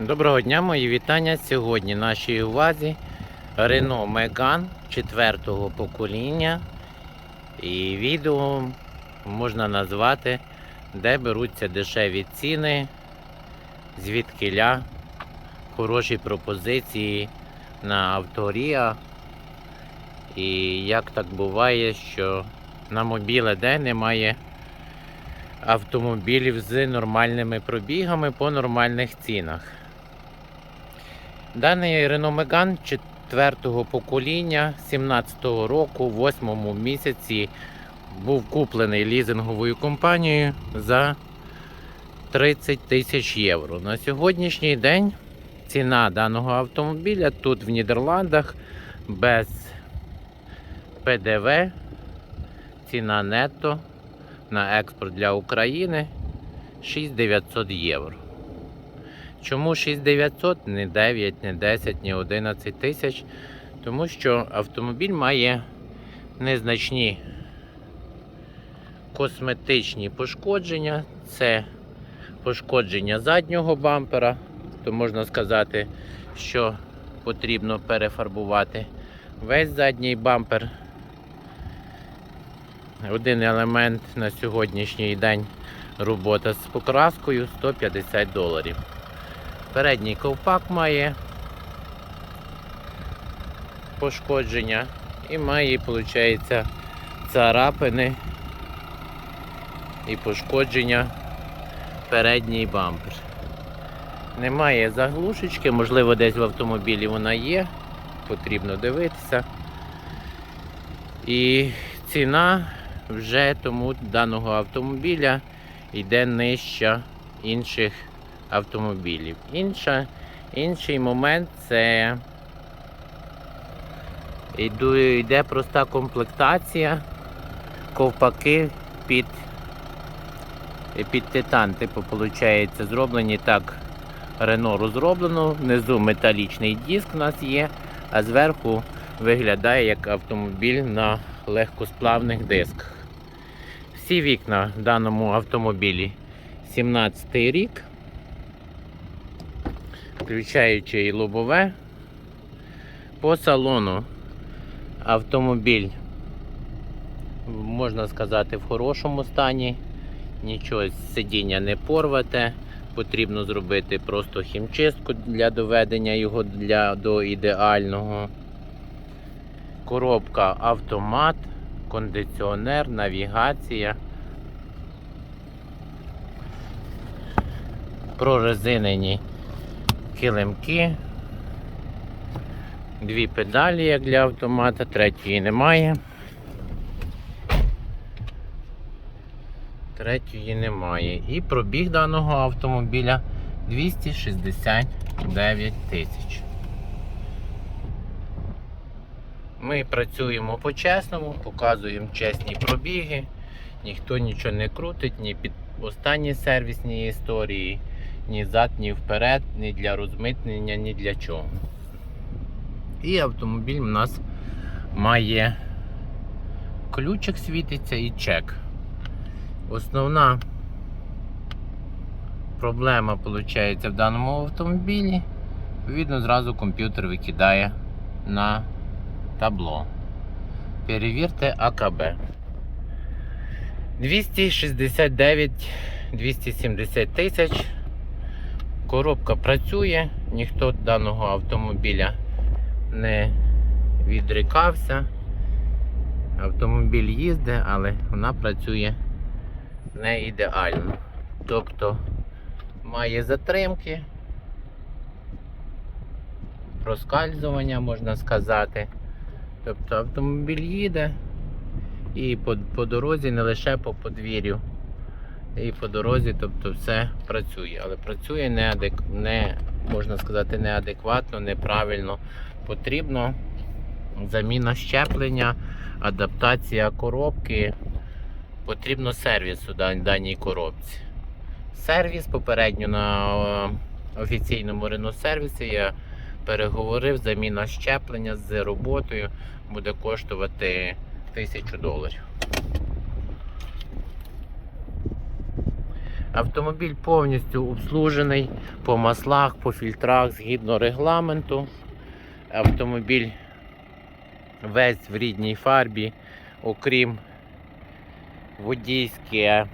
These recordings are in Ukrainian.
Доброго дня, мої вітання. Сьогодні нашій увазі Renault Megane 4 покоління. І відео можна назвати, де беруться дешеві ціни, звідкиля хороші пропозиції на авторія. І як так буває, що на мобіле де немає автомобілів з нормальними пробігами по нормальних цінах. Даний Renault Megane 4 покоління 17-го року, в 8 місяці, був куплений лізинговою компанією за 30 тисяч євро. На сьогоднішній день ціна даного автомобіля тут в Нідерландах без ПДВ, ціна нетто на експорт для України 6900 євро. Чому 6900, не 9, не 10, не 11 тисяч? Тому що автомобіль має незначні косметичні пошкодження. Це пошкодження заднього бампера, то можна сказати, що потрібно перефарбувати весь задній бампер. Один елемент на сьогоднішній день робота з покраскою 150 доларів. Передній ковпак має пошкодження і має, виходить, царапини і пошкодження передній бампер. Немає заглушечки, можливо, десь в автомобілі вона є, потрібно дивитися. І ціна вже тому даного автомобіля йде нижча інших автомобілів. Інша, інший момент це йде проста комплектація, ковпаки під, під титан. Типу, виходить, зроблені так. Рено розроблено, внизу металічний диск у нас є, а зверху виглядає як автомобіль на легкосплавних дисках. Всі вікна в даному автомобілі 17 рік, включаючи і лобове. По салону автомобіль, можна сказати, в хорошому стані. Нічого з сидіння не порвате. Потрібно зробити просто хімчистку для доведення його для, до ідеального. Коробка автомат, кондиціонер, навігація. Прорезинені килимки. Дві педалі, як для автомата, третьої немає. Третьої немає. І пробіг даного автомобіля 269 тисяч. Ми працюємо по-чесному, показуємо чесні пробіги, ніхто нічого не крутить, ні під останні сервісні історії, ні зад, ні вперед, ні для розмитнення, ні для чого. І автомобіль у нас має ключик світиться і чек. Основна проблема виходить в даному автомобілі. Відповідно, зразу комп'ютер викидає на табло. Перевірте АКБ. 269-270 тисяч. Коробка працює, ніхто даного автомобіля не відрікався. Автомобіль їздить, але вона працює не ідеально. Тобто має затримки, проскальзування, можна сказати. Тобто автомобіль їде і по, по дорозі не лише по подвір'ю. І по дорозі, тобто все працює, але працює неадек... не, можна сказати, неадекватно, неправильно. Потрібно заміна щеплення, адаптація коробки. Потрібно сервіс у даній коробці. Сервіс попередньо на е, офіційному Renault сервісі я переговорив, заміна щеплення з роботою буде коштувати 1000 доларів. Автомобіль повністю обслужений по маслах, по фільтрах згідно регламенту. Автомобіль весь в рідній фарбі, окрім водійське,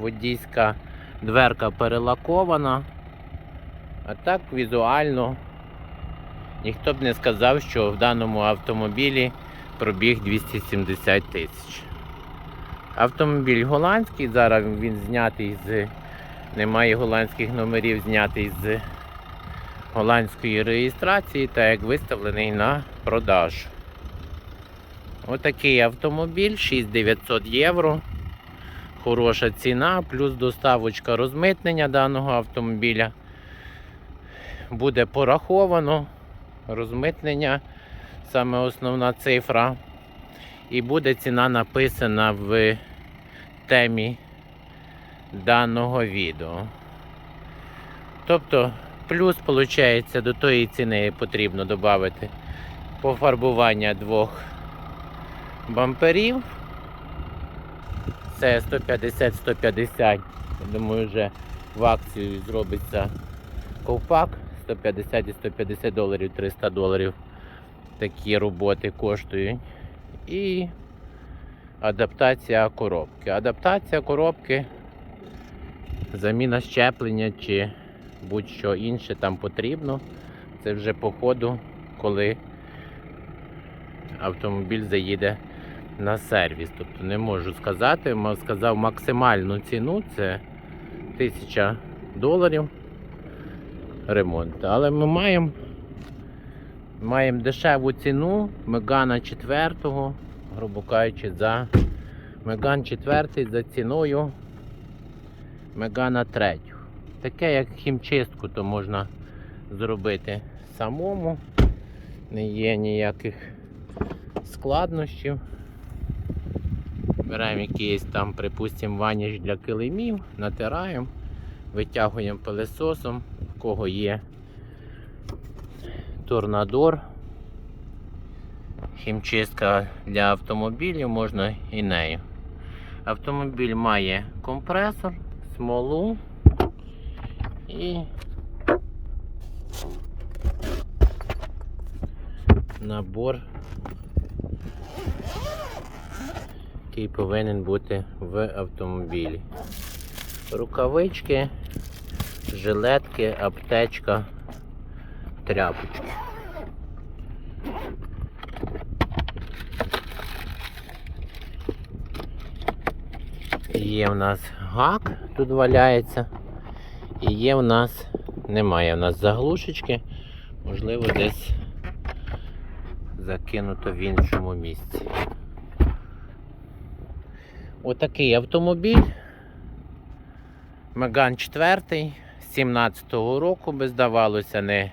водійська дверка перелакована. А так візуально ніхто б не сказав, що в даному автомобілі пробіг 270 тисяч. Автомобіль голландський, зараз він знятий з. Немає голландських номерів, знятий з голландської реєстрації та як виставлений на продаж. Отакий автомобіль 6900 євро. Хороша ціна, плюс доставочка розмитнення даного автомобіля. Буде пораховано розмитнення, саме основна цифра. І буде ціна написана в темі даного відео. Тобто, плюс, виходить, до тої ціни потрібно додати пофарбування двох бамперів. Це 150-150. Я думаю, вже в акцію зробиться ковпак. 150 і 150 доларів, 300 доларів. Такі роботи коштують. І адаптація коробки. Адаптація коробки, заміна щеплення чи будь-що інше там потрібно. Це вже по ходу, коли автомобіль заїде на сервіс. Тобто не можу сказати, сказав максимальну ціну це 1000 доларів ремонт. Але ми маємо маємо дешеву ціну Мегана 4, грубо кажучи, за Меган 4 за ціною Мегана 3. Таке як хімчистку, то можна зробити самому. Не є ніяких складнощів. Беремо якийсь там, припустимо, ваніш для килимів, натираємо, витягуємо пилесосом, в кого є торнадор. Хімчистка для автомобілів можна і нею. Автомобіль має компресор, смолу і набор, який повинен бути в автомобілі. Рукавички, жилетки, аптечка, тряпочки. Є в нас гак, тут валяється. І є в нас, немає в нас заглушечки, можливо, десь закинуто в іншому місці. Отакий автомобіль. Меган 4 17-го року, би здавалося, не,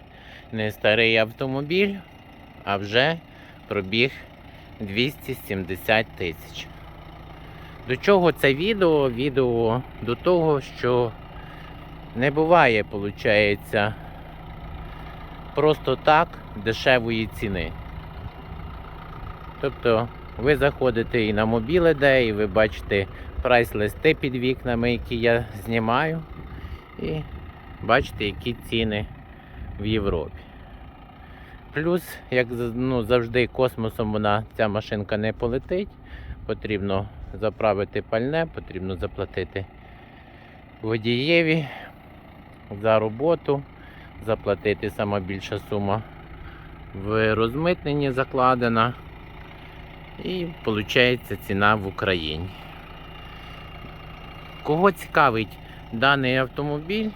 не старий автомобіль, а вже пробіг 270 тисяч. До чого це відео? Відео до того, що не буває, виходить, просто так дешевої ціни. Тобто ви заходите і на Mobile.de, і ви бачите прайс-листи під вікнами, які я знімаю, і бачите, які ціни в Європі. Плюс, як ну, завжди, космосом вона ця машинка не полетить. Потрібно заправити пальне, потрібно заплатити водієві за роботу, заплатити сама більша сума в розмитненні закладена. І виходить ціна в Україні. Кого цікавить даний автомобіль,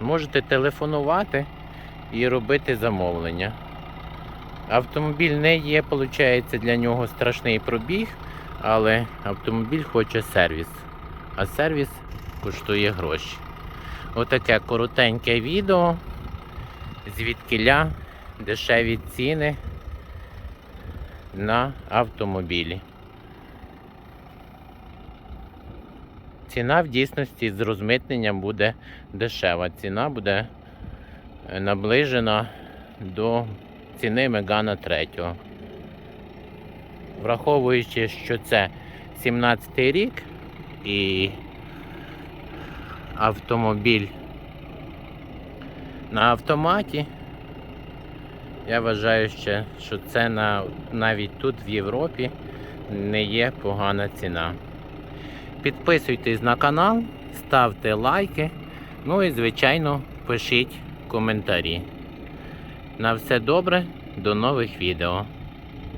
можете телефонувати і робити замовлення. Автомобіль не є, виходить, для нього страшний пробіг, але автомобіль хоче сервіс. А сервіс коштує гроші. Отаке коротеньке відео, звідкиля дешеві ціни на автомобілі. Ціна в дійсності з розмитненням буде дешева. Ціна буде е, наближена до ціни Мегана 3. Враховуючи, що це 17 рік, і автомобіль на автоматі. Я вважаю ще, що це на, навіть тут в Європі не є погана ціна. Підписуйтесь на канал, ставте лайки, ну і, звичайно, пишіть коментарі. На все добре, до нових відео.